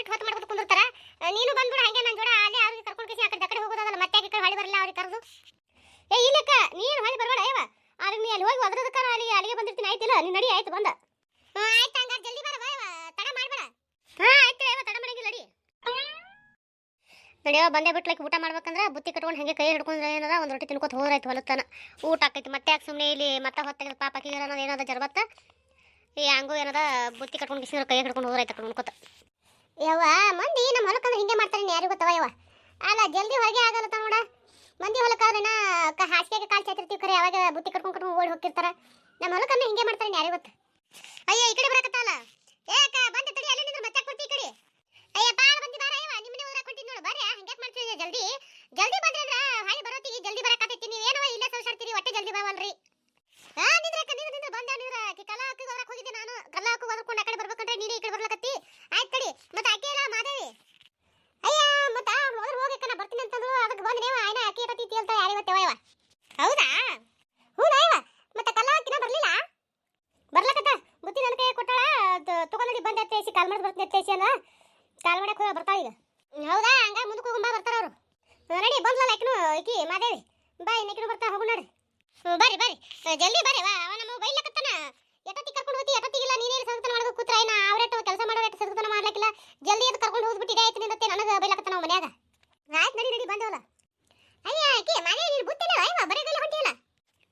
Direct ಹೊತ್ತು ಮಾಡ್ಕೊಂಡು ಕುಂದಿರ್ತಾರ. ನೀನು ಬಂದ್ಬಿಡು ಹಾಗೆ ನನ್ನ ಜೋಡ ಅಲ್ಲಿ ಅವ್ರಿಗೆ ಕರ್ಕೊಂಡು ಕೇಸಿ ಆಕಡೆ ಕಡೆ ಹೋಗೋದಲ್ಲ ಮತ್ತೆ ಆ ಕಡೆ ಹೊಳಿ ಬರಲ್ಲ ಅವ್ರಿಗೆ ಕರೆದು. ಏ ಇಲ್ಲಕ್ಕ ನೀನು ಹೊಳಿ ಬರಬೇಡ ಅಯ್ಯವ ಅವ್ರಿಗೆ ನೀ ಅಲ್ಲಿ ಹೋಗಿ ಒದ್ರದಕ್ಕಾರ ಅಲ್ಲಿ ಅಲ್ಲಿಗೆ ಬಂದಿರ್ತೀನಿ ಆಯ್ತಿಲ್ಲ ನೀನು ನಡಿ ಆಯ್ತು ಬಂದ. ಆಯ್ತು ಹಂಗಾರೆ ಜಲ್ದಿ ಬರ ಬಾ ತಡ ಮಾಡಬೇಡ. ಹಾ ಆಯ್ತು ಅಯ್ಯವ ತಡ ಮಾಡಂಗಿಲ್ಲ ನಡಿ. ನಡೆಯೋ ಬಂದೇ ಬಿಟ್ಲಕ್ಕೆ ಊಟ ಮಾಡ್ಬೇಕಂದ್ರೆ ಬುತ್ತಿ ಕಟ್ಕೊಂಡು ಹಂಗೆ ಕೈ ಹಿಡ್ಕೊಂಡ್ರೆ ಏನದ ಒಂದು ರೊಟ್ಟಿ ತಿನ್ಕೋತ ಹೋದ್ರಾಯ್ತು ಹೊಲತ್ತಾನ. ಊಟ ಆಕೈತಿ ಮತ್ತೆ ಯಾಕೆ ಸುಮ್ಮನೆ ಇಲ್ಲಿ ಮತ್ತೆ ಹೊತ್ತಾಗ ಪಾಪ ಹಾಕಿಗಾರ ಏನದ ಜರ್ಬತ್ತ ಈ ಹಂಗೂ ಏನದ ಬುತ್ತಿ ಕಟ್ಕೊಂಡು ಬಿಸಿನ ಕೈ ಹಿಡ್ಕೊಂಡು ಹೋದ್ರಾಯ್ತು ಕಟ್ಕೊಂಡ್ಕೊತ ಯವ್ವ, ಮಂದಿ ನಮ್ಮ ಹೊಲಕ್ಕಂದ್ರೆ ಹಿಂಗೆ ಮಾಡ್ತಾರೆ ಯಾರಿಗೂ ಗೊತ್ತವ ಯವ್ವ? ಅಲ್ಲ, ಜಲ್ದಿ ಹೊರಗೆ ಆಗಲ್ಲ ನೋಡ. ಮಂದಿ ಹೊಲಕ್ಕಾದ್ರೆ ನಾ ಕ ಹಾಸಿಗೆಗೆ ಕಾಲು ಚಾತಿರ್ತೀವಿ ಖರೆ ಯಾವಾಗ ಬುತ್ತಿ ಕಟ್ಕೊಂಡು ಕಟ್ಕೊಂಡು ಓಡಿ ಹೋಗಿರ್ತಾರ ನಮ್ಮ ಹೊಲಕ್ಕಂದ್ರೆ ಹಿಂಗೆ ಮಾಡ್ತಾರೆ ಯಾರಿಗೂ ಗೊತ್ತು? ಅಯ್ಯೋ, ಈ ಕಡೆ ಬರಕತ್ತಲ್ಲ. ಏಕ ಬಂದ ತಡಿ, ಅಲ್ಲಿ ನಿಂದ್ರೆ ಮತ್ತೆ ಕೊಡ್ತಿ ಈ ಅಯ್ಯ, ಬಾಳ ಬಂದಿ ಬಾರ ಅಯ್ಯವ ನಿಮ್ಮನೆ ಊರಾಗ ಕೊಟ್ಟಿನಿ ನೋಡು ಬರ್ರಿ ಹಂಗೆ ಮಾಡ್ತೀವಿ ಜಲ್ದಿ? ಜಲ್ದಿ ಬಂದ್ರೆ ಅಂದ್ರೆ ಹಾಳಿ ಬರೋತಿಗೆ ಜಲ್ದಿ ಬರಕತ್ತೈತಿ, ನೀವು ಏನವ ಇಲ್ಲೇ ಸೌಸಾಡ್ತೀರಿ ಒಟ್ಟೆ ಜಲ್ದಿ ಬಾವಲ್ರಿ. ಹಾ ನಿಂದ್ರೆ ನಿಂದ್ರ ಬಂದ ನಿಂದ್ರೆ ಕಲ್ಲ ಹಾಕಿ ಹೊರಕ್ ಹೋಗಿದ್ದೆ ನಾನು. ಕಲ್ಲ ಹಾಕಿ ಹೊರಕೊಂಡು ಆ ಕಡೆ ಬರ್ಬೇಕಂದ್ರೆ ನೀನೇ ಈ ಕಡೆ ಬರ್ಲಕತ್ತಿ. ಮತ್ತೆ ಆಕೆ ಎಲ್ಲ ಮಾದೇವಿ. ಅಯ್ಯ, ಮತ್ತ ಹೋದ್ರ ಹೋಗಕ್ಕ ನಾ ಬರ್ತೀನಿ ಅಂತಂದ್ರು. ಅದಕ್ಕೆ ಬಂದ್ರೆ ಆಯ್ನ, ಆಕೆ ಇರತಿ ಅಂತ ಯಾರಿ ಗೊತ್ತೇವ ಯವ್ವ ಹೌದಾ? ಹ್ಞೂ ಅಯ್ಯವ ಮತ್ತೆ ಕಲ್ಲ ಹಾಕಿನ ಬರ್ಲಿಲ್ಲ? ಬರ್ಲಕತ್ತ? ಬುತ್ತಿ ನನ್ನ ಕೈ ಕೊಟ್ಟಾಳ? ತಗೊಂಡಿ ಬಂದ ಎತ್ತೇಸಿ, ಕಾಲ್ ಮಾಡಿ ಬರ್ತೀನಿ ಎತ್ತೇಸಿ ಅಲ್ಲ ಕಾಲ್ ಮಾಡಕ್ಕೆ ಹೋಗ ಬರ್ತಾಳ ಈಗ. ಹೌದಾ ಹಂಗ ಮುಂದಕ್ಕೆ ಹೋಗುಂಬ ಬರ್ತಾರ ಅವರು ನಡಿ, ಬಂದ್ಲಲ್ಲ ಆಕಿನು ಈಕಿ, ಮಾದೇವಿ. ಬಾ ನೆಕ್ಕಿನ ಬರ್ತಾ, ಹೋಗು ನೋಡ್ರಿ ಬರ್ರಿ ಬರ್ರಿ. ಜಲ್ದಿ ಬರ್ರಿ ವಾ ಅವ ನಮ್ಮ ಬೈಲಕತ್ತಾನ ಎಟತ್ತಿ ಕರ್ಕೊಂಡು ಹೋಗಿ ಎಟತ್ತಿಗಿಲ್ಲ ನೀನೇ ಸಗತನ ಮಾಡೋದು ಕೂತ್ರ ಏನ ಅವ್ರೇಟು ಕೆಲಸ ಮಾಡೋ ಎಟ್ಟು ಸಗತನ ಮಾಡ್ಲಕ್ಕಿಲ್ಲ ಜಲ್ದಿ ಅದು ಕರ್ಕೊಂಡು ಹೋಗ್ಬಿಟ್ಟಿದೆ ಆಯ್ತು ನಿಂದತ್ತೆ ನನಗೆ ಬೈಲಕತ್ತಾನ ಅವ ಮನ್ಯಾಗ ಆಯ್ತು ನಡಿ ನಡಿ ಬಂದವಲ್ಲ ಅಯ್ಯ ಆಕಿ ಮನೆ ನೀನು ಬುತ್ತಿಲ್ಲ ಅಯ್ಯವ ಬರೀ ಕೈಲಿ ಹೊಂಟಿಯಲ್ಲ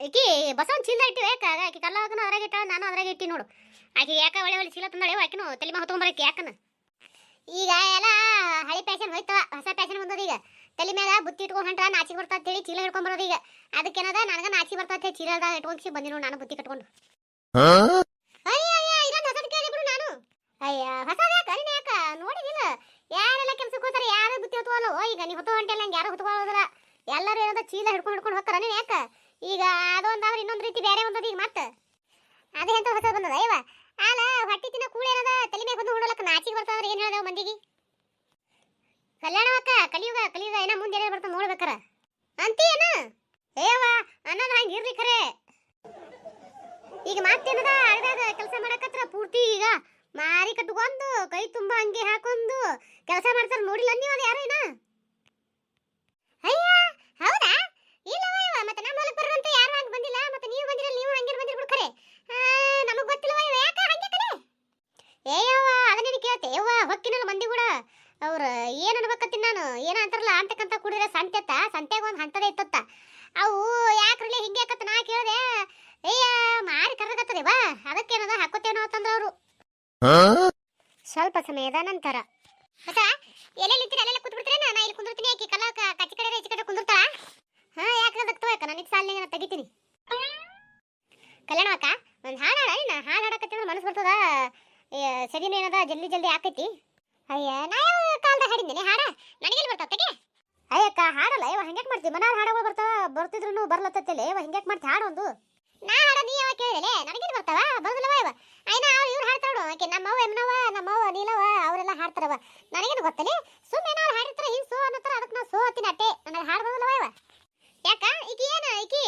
ಈಕಿ ಬಸವನ್ ಚೀಲ ಇಟ್ಟಿವೆ ಯಾಕ ಆಕೆ ಕಲ್ಲ ಹೋಗನ ಅದ್ರಾಗ ಇಟ್ಟ ನಾನು ಅದ್ರಾಗ ಇಟ್ಟಿ ನೋಡು. ಆಕೆ ಯಾಕ ಒಳ್ಳೆ ಒಳ್ಳೆ ಚೀಲ ತಂದಾಳೆ ಆಕಿನು ತಲೆ ಮಹ ತೊಗೊಂಬರಕ್ಕೆ ಯಾಕನ? ಈಗ ಎಲ್ಲ ಹಳಿ ಫ್ಯಾಷನ್ ಹೋಯ್ತವ ಹೊಸ ಫ್ಯಾಷನ್ ಬಂದದ ಈಗ. ತಲೆ ಮ್ಯಾಗ ಬುತ್ತಿ ಇಟ್ಕೊಂಡು ಹೊಂಟ್ರ ನಾಚಿಗೆ ಬರ್ತಾ ಹೇಳಿ ಚೀಲ ಹಿಡ್ಕೊಂಡ್ ಬರೋದು ಈಗ. ಅದಕ್ಕೇನದ ನನಗ ನಾಚಿ ಬರ್ತಾ ಚೀಲದ ಇಟ್ಕೊಂಡು ಬಂದಿ ನೋಡು ನಾನು ಬುತ್ತಿ ಕಟ್ಕೊಂಡು. ಅಯ್ಯ ಹೊಸದು ಕೇಳಿ ನಾನು. ಅಯ್ಯ ಹೊಸದ ಯಾಕ ನೋಡಿದಿಲ್ಲ. ಯಾರೆಲ್ಲ ಕೆಲ್ಸಕ್ಕೆ ಹೋಗ್ತಾರೆ ಯಾರು ಬುತ್ತಿ ಹೊತ್ಕೊಳ್ಳೋ ಈಗ ನೀವು ಹೊತ್ತು ಹೊಂಟೆಲ್ಲ ಹಂಗೆ ಯಾರು ಹೊತ್ಕೊಳ್ಳೋದ್ರ ಎಲ್ಲರೂ ಏನದ ಚೀಲ ಹಿಡ್ಕೊಂಡು ಹಿಡ್ಕೊಂಡು ಹೋಗ್ತಾರ ನೀನು ಯಾಕ? ಈಗ ಅದೊಂದಾದ್ರೆ ಇನ್ನೊಂದು ರೀತಿ ಬೇರೆ ಒಂದದ ಈಗ ಮತ್ತೆ? ಅದೇ ಎಂತ ಹೊಸ ಬಂದದ? ಇವ ಅಲ್ಲ ಹೊಟ್ಟಿ ತಿನ್ನ ಕೂಳೆ ಏನದ? ತಲೆ ಮೇಲೆ ಬಂದು ಹೊಡಲಕ್ಕ ನಾಚಿಗೆ ಬರ್ತಾವ್ರ ಏನು ಹೇಳ್ದವ ಮಂದಿಗೆ? ಕಲ್ಯಾಣವಕ್ಕ, ಕಲಿಯುಗ ಕಲಿಯುಗ, ಏನ ಮುಂದೆ ಏನೇನು ಬರ್ತಾವ ನೋಡ್ಬೇಕಾರ. ಅಂತಿ ಏನ? ಏವ ಅನ್ನೋದು ಹಂಗ ಇರ್ಲಿ ಖರೆ. ಈಗ ಮತ್ತೇನದ? ಅಳದಾಗ ಕೆಲಸ ಮಾಡಕತ್ರ ಪೂರ್ತಿ ಈಗ. ಮಾರಿ ಕಟ್ಕೊಂಡು, ಕೈ ತುಂಬ ಅಂಗಿ ಹಾಕೊಂಡು ಕೆಲಸ ಮಾಡ್ತಾರ ನೋಡಿಲ್ಲ ನೀವು ಅದು ಯಾರೇನ? ಅಯ್ಯ, ಹೌದಾ ಇಲ್ಲವ ಇವ ಮತ್ತೆ ನಮ್ಮ ಹೊಲಕ್ಕೆ ಬರುವಂತ ಯಾರು ಹಂಗೆ ಬಂದಿಲ್ಲ ಮತ್ತೆ ನೀವು ಬಂದಿರಲ್ಲ ನೀವು ಹಂಗೆ ಬಂದಿರ್ಬಿಡು ಖರೆ ನಮಗೆ ಗೊತ್ತಿಲ್ಲವ ಇವ ಯಾಕ ಹಂಗೆ ಕಲೆ ಏಯವ್ವ ಅದನ್ನೇನು ಕೇಳ್ತೆ ಯವ್ವ ಹೊಕ್ಕಿನಲ್ಲ ಮಂದಿ ಕೂಡ ಅವ್ರ ಏನ್ ಅನ್ಬೇಕತ್ತೀನಿ ನಾನು ಏನೋ ಅಂತಾರಲ್ಲ ಅಂತಕ್ಕಂತ ಕುಡಿದ್ರೆ ಸಂತೆತ್ತ ಸಂತೆಗೆ ಒಂದು ಹಂತದ ಇತ್ತತ್ತ. ಅವು ಯಾಕ್ರಲ್ಲಿ ಹಿಂಗೆ ಆಕತ್ತ ನಾ ಕೇಳಿದೆ ಅಯ್ಯ ಮಾರಿ ಕರ್ದಕತ್ತದೆ ಬಾ. ಅದಕ್ಕೇನದ ಹಾಕೋತೇನೋ ಅಂತಂದ್ರ ಅವರು. ಸ್ವಲ್ಪ ಸಮಯದ ನಂತರ. ಮತ್ತೆ ಎಲ್ಲೆಲ್ಲಿ ಇರ್ತೀರಿ? ಅಲ್ಲೆಲ್ಲ ಕೂತ್ಬಿಡ್ತೀರೇನ? ನಾ ಇಲ್ಲಿ ಕುಂದಿರ್ತೀನಿ ಆಕಿ ಕಲ್ಲ ಕಚ್ಚಿ ಕಡೆ ಕಡೆ ಕುಂದಿರ್ತಾಳ. ಹಾ ಯಾಕೆ ಅದಕ್ಕೆ ತಗೋಕ ನನಗೆ ಸಾಲಿನ ತೆಗಿತೀನಿ. ಕಲ್ಯಾಣ ಅಕ್ಕ ಒಂದು ಹಾಡು ಹಾಡ ನಾ ಹಾಡು ಹಾಡಕತ್ತಿದ್ರೆ ಮನಸ್ಸು ಬರ್ತದ? ಸರಿನೇನದ ಜಲ್ದಿ ಜಲ್ದಿ ಆಕೈತಿ ಅಯ್ಯ ನಾ ಯಾವ ಹಾಡಿದ್ದೇನೆ ಹಾಡ? ನನಗೆ ಬರ್ತಾವ ತೆಗೆ. ಅಯ್ಯಕ್ಕ ಹಾಡಲ್ಲ. ಇವ ಹಂಗ್ಯಾಕ್ ಮಾಡ್ತಿ? ಮನಾರ್ ಹಾಡವ ಬರ್ತಾವ. ಬರ್ತಿದ್ರು ಬರ್ಲತ್ತಲ್ಲ ಅಯ್ಯವ ಹಿಂಗ್ಯಾಕ್ ಮಾಡ್ತಿ? ಹಾಡೊಂದು ಒಂದು. ನಾ ಹಾಡ ನೀ ಯಾವ ಕೇಳಿದಲೆ ನನಗೆ ಬರ್ತಾವ? ಬರೋದಿಲ್ಲವ ಇವ. ಐನ ಅವ್ರು ಇವ್ರು ಹಾಡ್ತಾರ ನೋಡು ಆಕೆ ನಮ್ಮವ್ವ ಎಮ್ನವ ನಮ್ಮವ್ವ ನೀಲವ ಅವರೆಲ್ಲ ಹಾಡ್ತಾರವ. ನನಗೇನು ಗೊತ್ತಲೆ ಸುಮ್ಮನೆ ನಾವು ಹಾಡಿರ್ತಾರ ಹಿಂಗ್ ಸೋ ಅನ್ನತ್ತಾರ ಅದಕ್ಕೆ ನಾ ಸೋ ಹತ್ತಿನ ಅಟ್ಟೆ ನನಗೆ ಹಾಡು ಬರೋದಿಲ್ಲವ ಇವ. ಯಾಕ? ಈಕಿ ಏನ? ಈಕಿ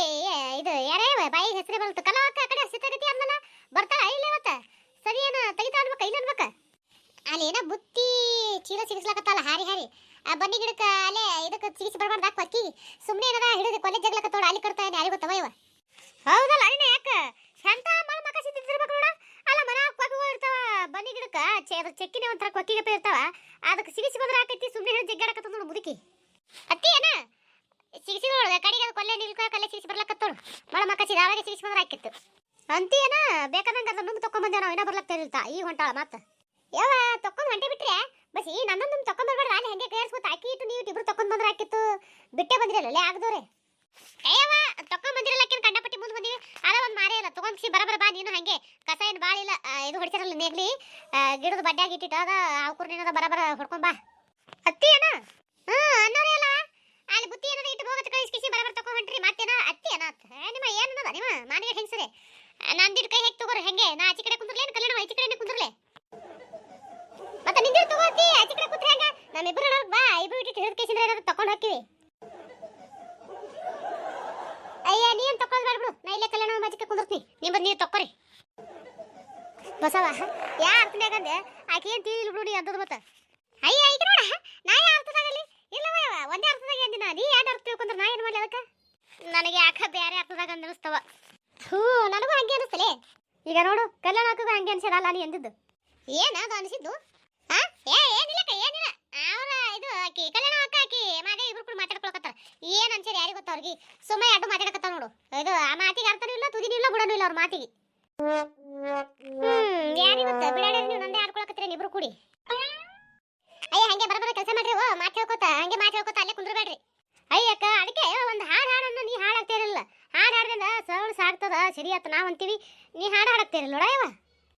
ಇದು ಯಾರೇ ಬಾಯಿಗೆ ಬಾಯಿ ಹೆಸರೇ ಬರುತ್ತೆ ಕಲವಕ್ಕ ಆ ಕಡೆ ಸಿದ್ಧಗತಿ ಅಂದಲ್ಲ. ಬರ್ತಾಳ ಇಲ್ಲ ಇವತ್ತ ಸರಿ ಏನ ತೆಗಿತಾ ಅನ್ಬೇಕ? ಇಲ್ಲ ಅನ್ಬೇಕ? ಅಲ್ಲಿ ಏನ ಬುತ್ತಿ ಚೀಲ ಸಿಗಿಸ್ಲಕತ್ತಲ್ಲ, ಹಾರಿ ಹಾರಿ. ಆ ಬನ್ನಿ ಗಿಡಕ್ಕ ಅಲ್ಲೇ ಇದಕ್ಕೆ ಸಿಗಿಸಿ ಬರಬಾರ್ದು ಹಾಕಿ ಅಕ್ಕಿ ಸುಮ್ಮನೆ ಏನದ, ಹಿಡಿದು ಕೊಲೆ ಜಗ್ಲಕತ್ತೋಡ ಅಲ್ಲಿ ಕಡ್ತಾ ಯಾರಿಗೆ ಗೊತ್ತವ ಇವ. ಹೌದಲ್ಲ, ಅಣ್ಣ, ಯಾಕ? ಎಂತ ಮಳ ಮಕ ಸಿದ್ದಿರ್ಬೇಕು ನೋಡ. ಅಲ್ಲ, ಮನ ಕೊಕ್ಕಗಳು ಇರ್ತಾವ, ಬನ್ನಿ ಗಿಡಕ್ಕ. ಚೆಕ್ಕಿನ ಒಂಥರ ಕೊಕ್ಕಿಗಪ್ಪ ಇರ್ತಾವ. ಅದಕ್ಕೆ ಸಿಗಿಸಿ ಬಂದ್ರೆ ಆಕೈತಿ ಸುಮ್ಮನೆ ಹಿಡಿದು ಜಗ್ಗಾಡಕತ್ತ ನೋಡು ಮುದುಕಿ ಅತ್ತಿ, ಏನ? ಸಿಗಿಸಿ ನೋಡು ಕಡೆಗೆ ಅದು ಕೊಲ್ಲೆ ನಿಲ್ಕ, ಕಲ್ಲೆ ಸಿಗಿಸಿ ಬರ್ಲಕತ್ತೋಡು ಮಳ ಮಕ ಸಿದ ಅವಾಗ ಸಿಗಿಸಿ ಬಂದ್ರೆ ಆಕಿತ್ತು ಅಂತಿ ಬೇಕಾದಂಗೆ ಅದ್ರ ನುಂಗ್ ತಕೊಂಡ್ ನಾವು ಇನ್ನೂ ಬರ್ಲಕ್ತಿರ್ತಾ ಈಗ ಹೊಂಟಾಳ ಮತ್ತ ಯಾವ ತಕೊಂಡ್ ಹೊಂಟೆ ಬಿಟ್ರೆ? ಬಸ್ ಈ ನನ್ನೊಂದು ತಕೊಂಡ್ ಬರ್ಬೇಡ ನಾನು ಹೆಂಗೆ ಕೇಳಿಸ್ಕೊತ ಆಕಿ ಇಟ್ಟು ನೀವು ಇಬ್ರು ತಕೊಂಡ್ ಬಂದ್ರೆ ಆಕಿತ್ತು ಬಿಟ್ಟೆ ಬಂದಿರಲ್ಲ ಆಗದವ್ರೆ. ಏವ ತಕೊಂಡ್ ಬಂದಿರಲ್ಲ ಆಕಿನ ಕಂಡಪಟ್ಟಿ ಮುಂದೆ ಬಂದಿವಿ. ಅದ ಒಂದು ಮಾರೇ ಇಲ್ಲ ತಗೊಂಡ್ಸಿ ಬರಬರ ಬಾ ನೀನು ಹಂಗೆ. ಕಸ ಏನು ಭಾಳ ಇಲ್ಲ ಇದು ಹೊಡಿಸಿರಲ್ಲ ನೇಗ್ಲಿ. ಗಿಡದ ಬಡ್ಡ್ಯಾಗ ಇಟ್ಟಿಟ್ಟು ಅದ ಅವ್ಕುರ್ ನೀನದ ಬರಬರ ಹೊಡ್ಕೊಂಡ್ ಬಾ. ಅತ್ತಿ ಏನ ಹ್ಞೂ ಅನ್ನೋರೇ ಅಲ್ಲ ಅಲ್ಲಿ ಬುತ್ತಿ ಏನದ ಇಟ್ಟು ಹೋಗತ್ತೆ ಕಳಿಸಿ ಕಿಸಿ ಬರಬರ ತಕೊಂಡ್ ಹೊಂಟ್ರಿ ಮತ್ತೇನ ಅತ್ತಿ ಏನ ಅತ್ತ? ಏ, ನಿಮ್ಮ ಏನದ ನಿಮ್ಮ ಮಾನಿಗೆ ಹೆಂಗ್ಸರೆ ನಂದಿಡ್ ಕೈ ಹೆಕ್ ತಗೋರಿ ಹೆಂಗೆ ನಾ ಆಚೆ ಕಡೆ ಕುಂದ್ರಲೇ ಕಲ್ಯಾಣ ಈಚೆ ಕಡೆ ಕುಂದ್ರಲೇ ಮತ್ತೆ ನಿಂದೆ ತಗೋತಿ ಆಚೆ ಕಡೆ ಹೆಂಗ ನಮ್ಮಿಬ್ರು ಬಾ ಐದು ಇಟ್ಟು ಹಿಡಿದ ಕೇಸಿಂದ್ರೆ ಏನಾದ್ರು ತಕೊಂಡು ಹಾಕಿವಿ ಅಯ್ಯ, ನೀನು ತಕೊಂಡು ಬಿಡು ನಾ ಇಲ್ಲೇ ಕಲ್ಯಾಣ ಮಜಕ್ಕೆ ಕುಂದಿರ್ತೀನಿ. ನೀವು ಬಂದು ನೀವು ತಕ್ಕೊರಿ. ಬಸವ, ಯಾ ಅರ್ಥನಾಗಂದೆ ಆಕೆ ಏನ್ ತಿಳಿಲ್ ಬಿಡು, ನೀ ಅಂತದ್ ಮತ್ತ ಅಯ್ಯ ಈಗ ನೋಡ, ನಾ ಯಾ ಅರ್ಥದಾಗಲಿ ಇಲ್ಲವ, ಒಂದೇ ಅರ್ಥದಾಗ ಅಂದಿನ? ನೀ ಎರಡು ಅರ್ಥ ತಿಳ್ಕೊಂಡ್ರೆ ನಾ ಏನು ಮಾಡ್ಲಿ ಅದಕ್ಕೆ? ನನಗೆ ಯಾಕ ಬೇರೆ ಅರ್ಥದಾಗ ಅನಿಸ್ತವ ಹ್ಞೂ ನನಗೂ ಹಂಗೆ ಅನಿಸ್ತಲೇ. ಈಗ ನೋಡು ಕಲ್ಯಾಣ ಹಾಕೋದು ಹಂಗೆ ಅನ್ಸದಲ್ಲ ನೀ ಎಂದಿದ್ದು ಏನ ಅದು ಅನಿಸಿದ್ದು? ಹಾ ಏ, ಏನಿಲ್ಲಕ್ಕ, ಏನಿಲ್ಲ. ಅವ್ರ ಇದು ಆಕಿ, ಕಲ್ಯಾಣ ಅಕ್ಕ ಆಕಿ ಮಾದೇ ಇಬ್ರು ಕೂಡ ಮಾತಾಡ್ಕೊಳಕತ್ತಾರ ಏನ್ ಅನ್ಸರಿ ಯಾರಿಗೆ ಗೊತ್ತ ಅವ್ರಿಗೆ? ಸುಮ್ಮನೆ ಅಡ್ಡು ಮಾತಾಡಕತ್ತಾವ ನೋಡು. ಇದು ಆ ಮಾತಿಗೆ ಅರ್ಥನೂ ಇಲ್ಲ, ತುದಿನೂ ಇಲ್ಲ ಬುಡನೂ ಇಲ್ಲ ಅವ್ರ ಮಾತಿಗೆ. ಯಾರಿಗೆ ಗೊತ್ತ? ಬಿಡಾಡಿ ನೀವು, ನಂದೇ ಆಡ್ಕೊಳಕತ್ತೀರಿ ಇಬ್ರು ಕೂಡಿ? ಅಯ್ಯ, ಹಂಗೆ ಬರಬರ ಕೆಲಸ ಮಾಡ್ರಿ ಓ, ಮಾತು ಹೇಳ್ಕೊತ, ಹಂಗೆ ಮಾತು ಹೇಳ್ಕೊತ ಅಲ್ಲೇ ಕುಂದ್ರಬೇಡ್ರಿ. ಅಯ್ಯಕ್ಕ ಅದಕ್ಕೆ ಒಂದು ಹಾಡು ಹಾಡನ್ನ ನೀ ಹಾಡು ಹಾಕ್ತಿರಲ್ಲ ಹಾಡು ಹಾಡ್ದಿಂದ ಸೌಂಡ್ ಸಾಕ್ತದ ಸರಿ ಆತ ನಾವ್ ಅಂತೀವಿ, ನೀ ಹಾಡು ಹಾಡಕ್ತಿರಲ್ಲ ನೋಡ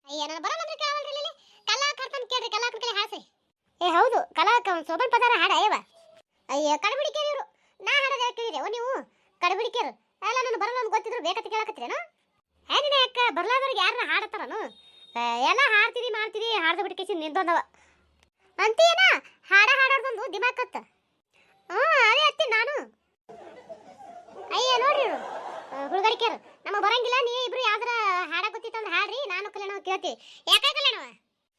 ಅಯ್ಯ. ನಾನು ಬರಲ್ಲ ಅಂದ್ರೆ ಕೇಳವಲ್ರಿ ಇಲ್ಲಿ ಕಲ್ಲಾ ಕರ್ತನ್ ಕೇಳ್ರಿ, ಕಲ್ಲಾ ಕೈ ಹಾಸಿ ಏ, ಹೌದು. ಕಲಾಕ ಸೋಬಲ್ ಪದಾರ ಹಾಡ, ಏವ? ಅಯ್ಯ ಕಡಬಿಡಿಕೆ ಇವರು ನಾ ಹಾಡೋದು ಯಾಕೆ ಕೇಳಿದೆ ನೀವು? ಕಡಬಿಡಿಕೆರು ಅಲ್ಲ, ನಾನು ಬರಲ್ಲ ಗೊತ್ತಿದ್ರು ಬೇಕಂತ ಕೇಳಕತ್ತೀರೇನು? ಏನಿದೆ ಅಕ್ಕ, ಬರ್ಲಾದವ್ರಿಗೆ ಯಾರನ್ನ ಹಾಡತ್ತಾರನು ಎಲ್ಲ ಹಾಡ್ತೀರಿ, ಮಾಡ್ತೀರಿ, ಹಾಡ್ದು ಬಿಟ್ಕೇಸಿ ನಿಂದೊಂದವ. ಅಂತೀಯನ? ಹಾಡ ಹಾಡೋದೊಂದು ದಿಮಾಕತ್ತ ಹ್ಞೂ, ಅದೇ ಅತ್ತಿ ನಾನು. ಅಯ್ಯ, ನೋಡ್ರಿ ಹುಡುಗರಿಕೆರು ನಮ್ಮ ಬರಂಗಿಲ್ಲ, ನೀ ಇಬ್ರು ಯಾವ್ದಾರ ಹಾಡ ಗೊತ್ತಿತ್ತಂದ್ರೆ ಹಾಡ್ರಿ, ನಾನು ಕಲ್ಯಾಣ ಕೇಳ್ತಿ ಯಾಕೆ ಕಲ್ಯಾಣವ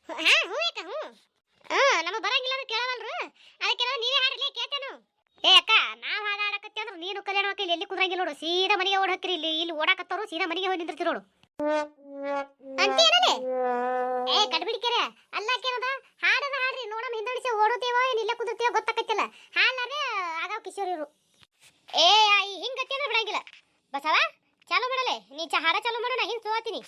ಹಾ, ಹ್ಞೂ ನಮ್ಮ ಬರಂಗಿಲ್ಲ ಅಂದ್ರೆ ಕೇಳವಲ್ರು ಅದಕ್ಕೆ ನಾವು ನೀವೇ ಹಾಡ್ಲಿ ಕೇಳ್ತೇನು ಏ ಅಕ್ಕ ನಾವು ಹಾಡು ಹಾಡಕತ್ತಿ ಅಂದ್ರೆ ನೀನು ಕಲ್ಯಾಣ ಕುಂದ್ರಂಗಿಲ್ಲ ನೋಡು, ಸೀದಾ ಮನೆಗೆ ಓಡ್ ಹಾಕ್ರಿ ಇಲ್ಲಿ. ಇಲ್ಲಿ ಓಡಾಕತ್ತವರು ಸೀದಾ ಮನೆಗೆ ಹೋಗಿ ನಿಂತಿರ್ತೀರಿ ನೋಡು. ಅಂತೀನಲ್ಲೇ ಏ, ಕಡ್ಬಿಡಿಕೆರೆ ಅಲ್ಲ ಕೇಳದ ಹಾಡದ ಹಾಡ್ರಿ, ನೋಡಮ್ಮ ಹಿಂದಡಿಸಿ ಓಡುತ್ತೇವೋ ಏನ್ ಇಲ್ಲ ಕುದುರ್ತೀವೋ ಗೊತ್ತಾಕತ್ತಿಲ್ಲ. ಹಾಲಾರೆ ಆಗಾವ್ ಕಿಶೋರ್ ಇವರು ಏ ಹಿಂಗ್ ಗತಿ ಅಂದ್ರೆ ಬಿಡಂಗಿಲ್ಲ. ಬಸವ, ಚಾಲು ಮಾಡಲೆ. ನೀ ಚಹಾರ ಚಾಲು ಮಾಡೋಣ, ಹಿಂಗ್ ಸೋತೀನಿ.